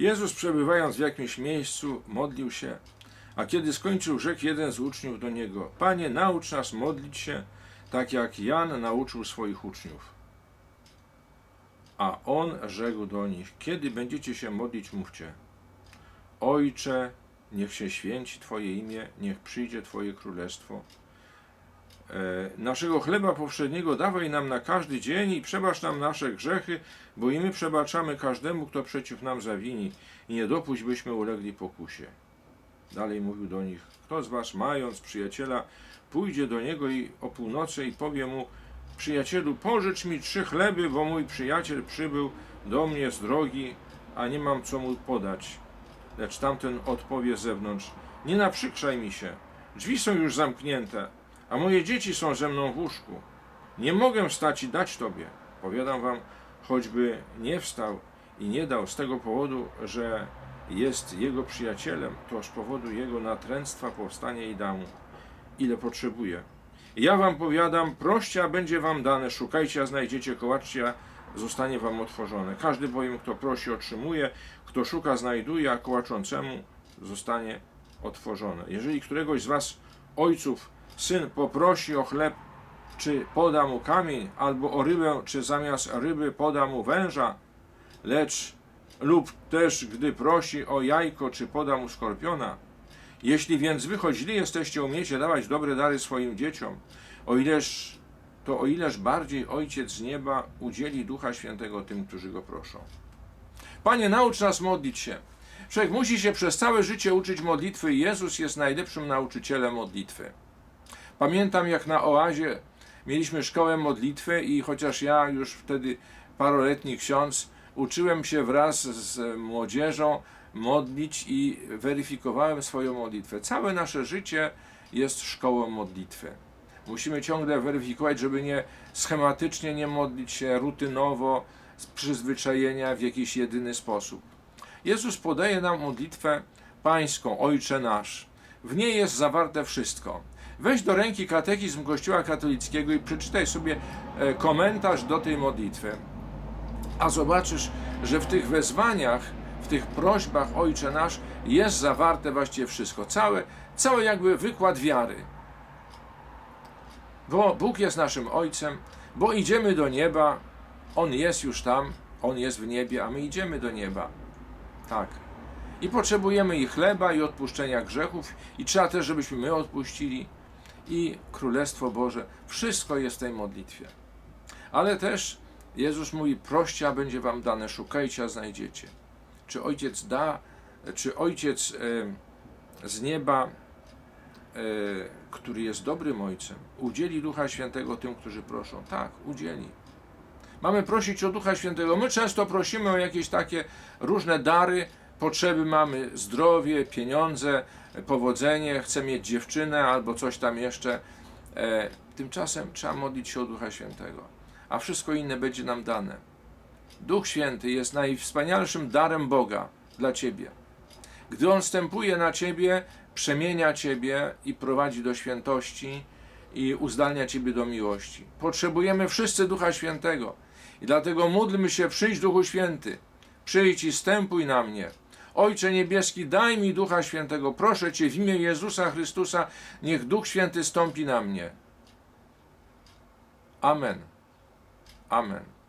Jezus, przebywając w jakimś miejscu, modlił się, a kiedy skończył, rzekł jeden z uczniów do niego: Panie, naucz nas modlić się, tak jak Jan nauczył swoich uczniów. A on rzekł do nich: Kiedy będziecie się modlić, mówcie: Ojcze, niech się święci Twoje imię, niech przyjdzie Twoje królestwo. E, naszego chleba powszedniego dawaj nam na każdy dzień i przebacz nam nasze grzechy, bo i my przebaczamy każdemu, kto przeciw nam zawini i nie dopuść, byśmy ulegli pokusie. Dalej mówił do nich, kto z was mając przyjaciela, pójdzie do niego i o północy i powie mu, przyjacielu, pożycz mi trzy chleby, bo mój przyjaciel przybył do mnie z drogi, a nie mam co mu podać. Lecz tamten odpowie z zewnątrz, nie naprzykrzaj mi się, drzwi są już zamknięte, a moje dzieci są ze mną w łóżku. Nie mogę wstać i dać tobie. Powiadam wam, choćby nie wstał i nie dał z tego powodu, że jest jego przyjacielem, to z powodu jego natręctwa powstanie i da mu, ile potrzebuje. Ja wam powiadam, proście, a będzie wam dane, szukajcie, a znajdziecie, kołaczcie, a zostanie wam otworzone. Każdy bowiem, kto prosi, otrzymuje, kto szuka, znajduje, a kołaczącemu zostanie otworzone. Jeżeli któregoś z was, ojców, syn poprosi o chleb, czy poda mu kamień, albo o rybę, czy zamiast ryby poda mu węża, lecz lub też gdy prosi o jajko, czy poda mu skorpiona. Jeśli więc wy choć źli jesteście, umiecie dawać dobre dary swoim dzieciom, o ileż, to o ileż bardziej Ojciec z nieba udzieli Ducha Świętego tym, którzy go proszą. Panie, naucz nas modlić się. Człowiek musi się przez całe życie uczyć modlitwy i Jezus jest najlepszym nauczycielem modlitwy. Pamiętam, jak na oazie mieliśmy szkołę modlitwy i chociaż ja już wtedy paroletni ksiądz, uczyłem się wraz z młodzieżą modlić i weryfikowałem swoją modlitwę. Całe nasze życie jest szkołą modlitwy. Musimy ciągle weryfikować, żeby nie schematycznie nie modlić się rutynowo, z przyzwyczajenia w jakiś jedyny sposób. Jezus podaje nam modlitwę pańską, Ojcze nasz. W niej jest zawarte wszystko. Weź do ręki katechizm Kościoła katolickiego i przeczytaj sobie e, komentarz do tej modlitwy. A zobaczysz, że w tych wezwaniach, w tych prośbach Ojcze nasz jest zawarte właściwie wszystko. Cały, cały jakby wykład wiary. Bo Bóg jest naszym Ojcem, bo idziemy do nieba, On jest już tam, On jest w niebie, a my idziemy do nieba. Tak. I potrzebujemy i chleba, i odpuszczenia grzechów, i trzeba też, żebyśmy my odpuścili, i Królestwo Boże. Wszystko jest w tej modlitwie. Ale też Jezus mówi, proście, a będzie wam dane, szukajcie, a znajdziecie. Czy Ojciec da, czy Ojciec e, z nieba, e, który jest dobrym Ojcem, udzieli Ducha Świętego tym, którzy proszą? Tak, udzieli. Mamy prosić o Ducha Świętego. My często prosimy o jakieś takie różne dary, potrzeby mamy, zdrowie, pieniądze, powodzenie, chcę mieć dziewczynę albo coś tam jeszcze. E, tymczasem trzeba modlić się o Ducha Świętego, a wszystko inne będzie nam dane. Duch Święty jest najwspanialszym darem Boga dla Ciebie. Gdy On wstępuje na Ciebie, przemienia Ciebie i prowadzi do świętości i uzdalnia Ciebie do miłości. Potrzebujemy wszyscy Ducha Świętego i dlatego módlmy się, przyjdź Duchu Święty, przyjdź i stępuj na mnie. Ojcze Niebieski, daj mi Ducha Świętego, proszę Cię w imię Jezusa Chrystusa, niech Duch Święty stąpi na mnie. Amen. Amen.